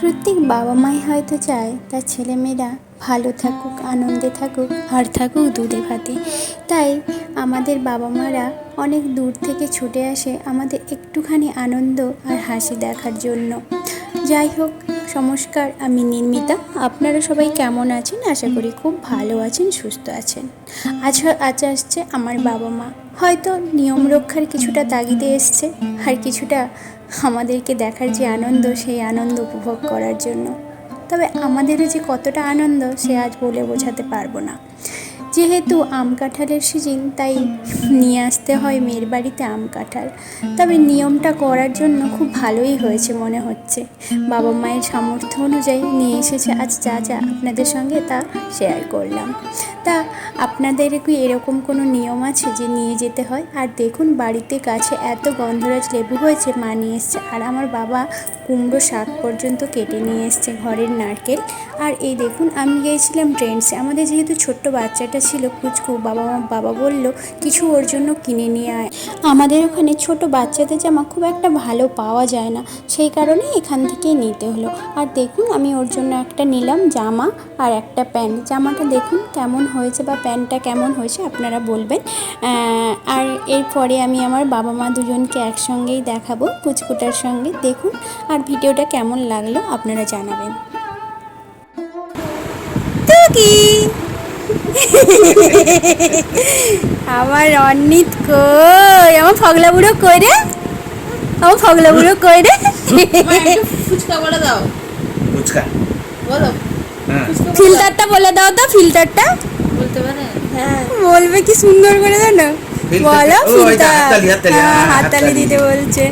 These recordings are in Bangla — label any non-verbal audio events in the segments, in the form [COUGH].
প্রত্যেক বাবা মাই হয়তো চায় তার ছেলেমেয়েরা ভালো থাকুক, আনন্দে থাকুক, আর থাকুক দুধে ভাতে। তাই আমাদের বাবা মারা অনেক দূর থেকে ছুটে আসে আমাদের একটুখানি আনন্দ আর হাসি দেখার জন্য। যাই হোক, নমস্কার, আমি নির্মিতা। আপনারা সবাই কেমন আছেন? আশা করি খুব ভালো আছেন, সুস্থ আছেন। আজ আজ আসছে আমার বাবা মা। হয়তো নিয়ম রক্ষার কিছুটা তাগিদে এসছে, আর কিছুটা আমাদেরকে দেখার যে আনন্দ, সেই আনন্দ উপভোগ করার জন্য। তবে আমাদেরও যে কতটা আনন্দ, সে আজ বলে বোঝাতে পারব না। যেহেতু আম কাঁঠালের সিজন, তাই নিয়ে আসতে হয় মেয়ের বাড়িতে আম কাঁঠাল। তবে নিয়মটা করার জন্য খুব ভালোই হয়েছে মনে হচ্ছে। বাবা মায়ের সামর্থ্য অনুযায়ী নিয়ে এসেছে। আজ যা যা আপনাদের সঙ্গে তা শেয়ার করলাম। তা আপনাদের কি এরকম কোনো নিয়ম আছে যে নিয়ে যেতে হয়? আর দেখুন, বাড়িতে গাছে এত গন্ধরাজ লেবু হয়েছে, মা নিয়ে এসছে। আর আমার বাবা কুমড়ো শাক পর্যন্ত কেটে নিয়ে এসছে ঘরের নারকেল। আর এই দেখুন, আমি গিয়েছিলাম ট্রেন্ডসে। আমাদের যেহেতু ছোট্ট বাচ্চাটা ছিল কুচকু। বাবা বাবা বলল, কিছু ওর জন্য কিনে নিয়ে আয়। আমাদের ওখানে ছোট বাচ্চাদের জামা খুব একটা ভালো পাওয়া যায় না, সেই কারণে এখান থেকেই নিতে হলো। আর দেখুন, আমি ওর জন্য একটা নিলাম জামা আর একটা প্যান্ট। জামাটা দেখুন কেমন হয়েছে বা প্যান্টটা কেমন হয়েছে, আপনারা বলবেন। আর এরপরে আমি আমার বাবা মা দুজনকে একসঙ্গেই দেখাবো কুচকুটার সঙ্গে। দেখুন, আর ভিডিওটা কেমন লাগল, আপনারা জানাবেন। টুকি আমার অনিত কই? আমার ফগলা বুড়ো কই রে? আমার ফগলা বুড়ো কই রে? ফুচকা বলে দাও। ফুচকা। বলো। হ্যাঁ। ফিল্টারটা বলে দাও তো ফিল্টারটা। বলতে পারে? হ্যাঁ। বলবে কি সুন্দর করে জানো? Filter- বলো ফিল্টার। হাততালি, হ্যাঁ হ্যাঁ, হাততালি হাততালি। দিতে বলছে।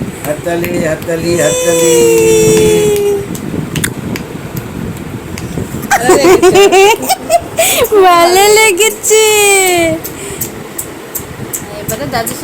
[LAUGHS] ভালো লেগেছে। এবারে দাদুর